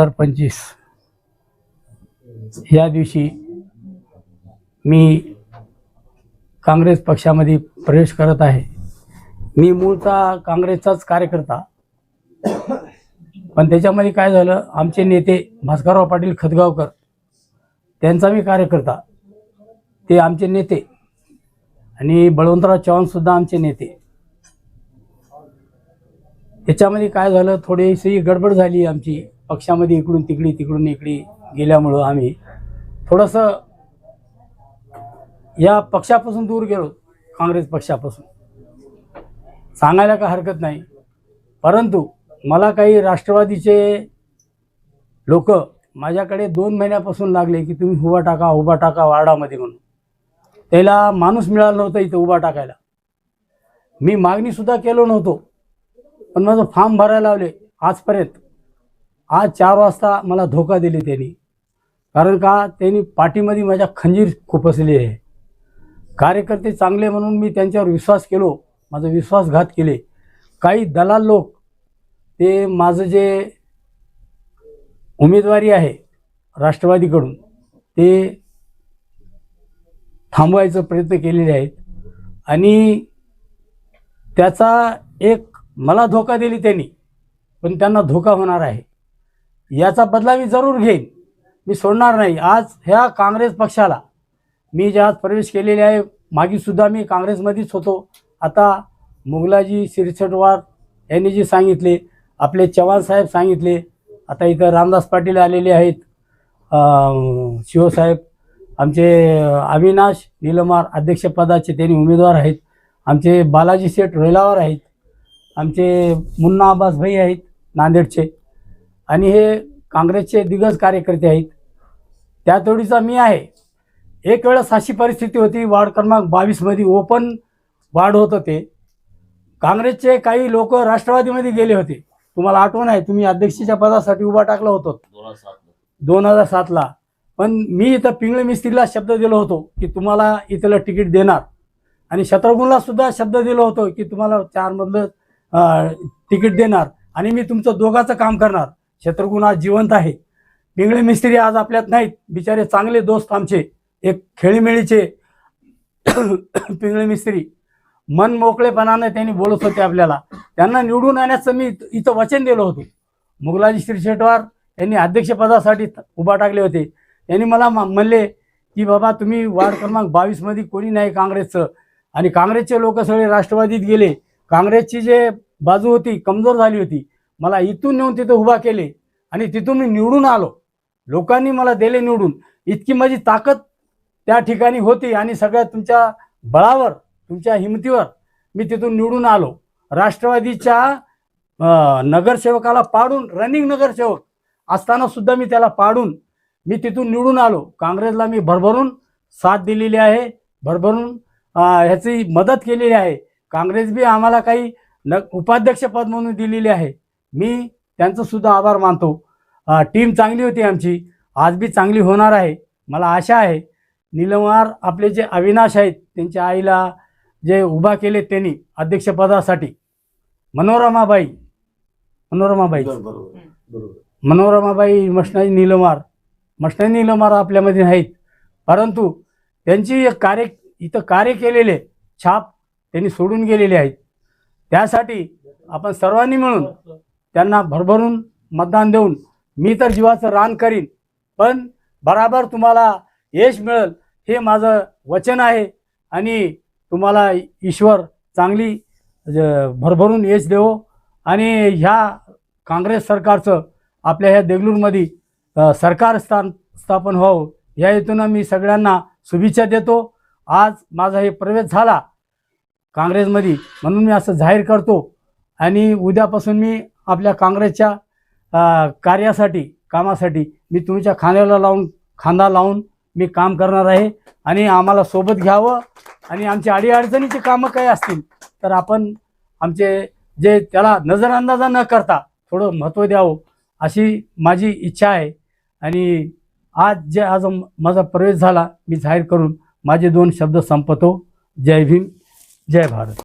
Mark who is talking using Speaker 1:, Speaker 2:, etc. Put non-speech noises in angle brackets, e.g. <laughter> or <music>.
Speaker 1: हजार पंचवीस या दिवशी मी काँग्रेस पक्षामध्ये प्रवेश करत आहे. मी मूळचा काँग्रेसचाच कार्यकर्ता. पण त्याच्यामध्ये काय झालं आमचे नेते भास्करराव पाटील खतगावकर त्यांचा मी कार्यकर्ता. ते आमचे नेते. आणि बळवंतराव चव्हाणसुद्धा आमचे नेते. त्याच्यामध्ये काय झालं थोडीशी गडबड झाली आमची. पक्षामध्ये इकडून तिकडे तिकडून इकडे गेल्यामुळं आम्ही थोडंसं या पक्षापासून दूर गेलो काँग्रेस पक्षापासून. सांगायला काय हरकत नाही. परंतु मला काही राष्ट्रवादीचे लोक माझ्याकडे दोन महिन्यापासून लागले की तुम्ही उभा टाका उभा टाका वार्डामध्ये म्हणून. त्याला माणूस मिळाला नव्हता इथं उभा टाकायला. मी मागणीसुद्धा केलो नव्हतो पण माझं फॉर्म भरायला लावले आजपर्यंत. आज चार वाजता मला धोका दिली त्यांनी. कारण का त्यांनी पाठीमध्ये माझ्या खंजीर खुपसली आहे. कार्यकर्ते चांगले म्हणून मी त्यांच्यावर विश्वास केलो माझा विश्वासघात केले. काही दलाल लोक ते माझं जे उमेदवारी आहे राष्ट्रवादीकडून ते थांबवायचा प्रयत्न केलेले आहेत. आणि त्याचा एक मला धोका दिली त्यांनी पण त्यांना धोका होणार आहे. याचा बदला मी जरूर घेईन. मी सोडणार नाही. आज ह्या काँग्रेस पक्षाला मी ज्या आज प्रवेश केलेले आहे मागीसुद्धा मी काँग्रेसमध्येच होतो. आता मुगलाजी सिरसटवार यांनी जे सांगितले आपले चव्हाण साहेब सांगितले आता इथं रामदास पाटील आलेले आहेत शिवसाहेब आमचे अविनाश निलमार अध्यक्षपदाचे त्यांनी उमेदवार आहेत आमचे बालाजी शेठ रोहिलावर आहेत आमचे मुन्ना अब्बास भाई आहेत नांदेडचे. आणि हे काँग्रेसचे दिग्गज कार्यकर्ते आहेत. त्या तोडीचा मी आहे. एक वेळेस अशी परिस्थिती होती वार्ड क्रमांक बावीसमध्ये ओपन वार्ड होतं ते. काँग्रेसचे काही लोक राष्ट्रवादीमध्ये गेले होते. तुम्हाला आठवण आहे तुम्ही अध्यक्षीच्या पदासाठी उभा टाकला होतो. दोन हजार सातला. पण मी इथं पिंगळे मिस्त्रीला शब्द दिलो होतो की तुम्हाला इथलं तिकीट देणार. आणि शत्रुघ्नला सुद्धा शब्द दिलो होतो की तुम्हाला चारमधलं तिकीट देणार. आणि मी तुमचं दोघाचं काम करणार. शत्रुघ्न आज जिवंत आहे. पिंगळे मिस्त्री आज आपल्यात नाहीत. बिचारे चांगले दोस्त आमचे. एक खेळीमेळीचे <coughs> पिंगळे मिस्त्री. मन मोकळेपणाने त्यांनी बोलत होते आपल्याला. त्यांना निवडून आणण्याचं मी इथं वचन दिलं होतं. मुगलाजी श्रीशेटवार यांनी अध्यक्षपदासाठी उभा टाकले होते. त्यांनी मला म- म्हणले की बाबा तुम्ही वार्ड क्रमांक बावीसमध्ये कोणी नाही काँग्रेसचं. आणि काँग्रेसचे लोक सगळे राष्ट्रवादीत गेले. काँग्रेसची जे बाजू होती कमजोर झाली होती. मला इथून नेऊन तिथं उभा केले आणि तिथून मी निवडून आलो. लोकांनी मला दिले निवडून. इतकी माझी ताकद त्या ठिकाणी होती आणि सगळ्या तुमच्या बळावर तुमच्या हिमतीवर मी तिथून निवडून आलो. राष्ट्रवादीच्या नगरसेवकाला पाडून रनिंग नगरसेवक असताना सुद्धा मी त्याला पाडून मी तिथून निवडून आलो. काँग्रेसला मी भरभरून साथ दिलेली आहे भरभरून ह्याची मदत केलेली आहे. काँग्रेस बी आम्हाला काही न उपाध्यक्षपद म्हणून दिलेली आहे. मी त्यांचं सुद्धा आभार मानतो. टीम चांगली होती आमची. आज बी चांगली होणार आहे. मला आशा आहे. निलमार आपले जे अविनाश आहेत त्यांच्या आईला जे उभा केले त्यांनी अध्यक्षपदासाठी. मनोरमाबाई. मनोरमाबाई. मनोरमाबाई मष्णाई नीलमार मष्णाई नीलमार आपल्यामध्ये नाहीत. परंतु त्यांची एक कार्य इथं कार्य केलेले छाप त्यांनी सोडून गेलेले आहेत. त्यासाठी आपण सर्वांनी मिळून त्यांना भरभरून मतदान देऊन मी तर जीवाचं रान करीन. पण बराबर तुम्हाला यश मिळेल हे माझं वचन आहे आणि तुम्हाला ईश्वर चांगली भरभरून यश देवो आणि ह्या काँग्रेस सरकारचं आपल्या ह्या देगलूरमध्ये सरकार स्थान स्थापन व्हावं या हेतून मी सगळ्यांना शुभेच्छा देतो. आज माझा हे प्रवेश झाला काँग्रेसमध्ये म्हणून मी असं जाहीर करतो आणि उद्यापासून मी आपल्या काँग्रेसच्या कार्यासाठी कामासाठी मी तुमच्या खांद्याला लावून खांदा लावून मी काम करणार आहे. आणि आम्हाला सोबत घ्यावं आणि आमची अडीअडचणीची कामं काही असतील तर आपण आमचे जे त्याला नजरअंदाजा न करता थोडं महत्त्व द्यावं अशी माझी इच्छा आहे. आणि आज जे आज माझा प्रवेश झाला मी जाहीर करून माझे दोन शब्द संपतो. जय भीम जय भारत.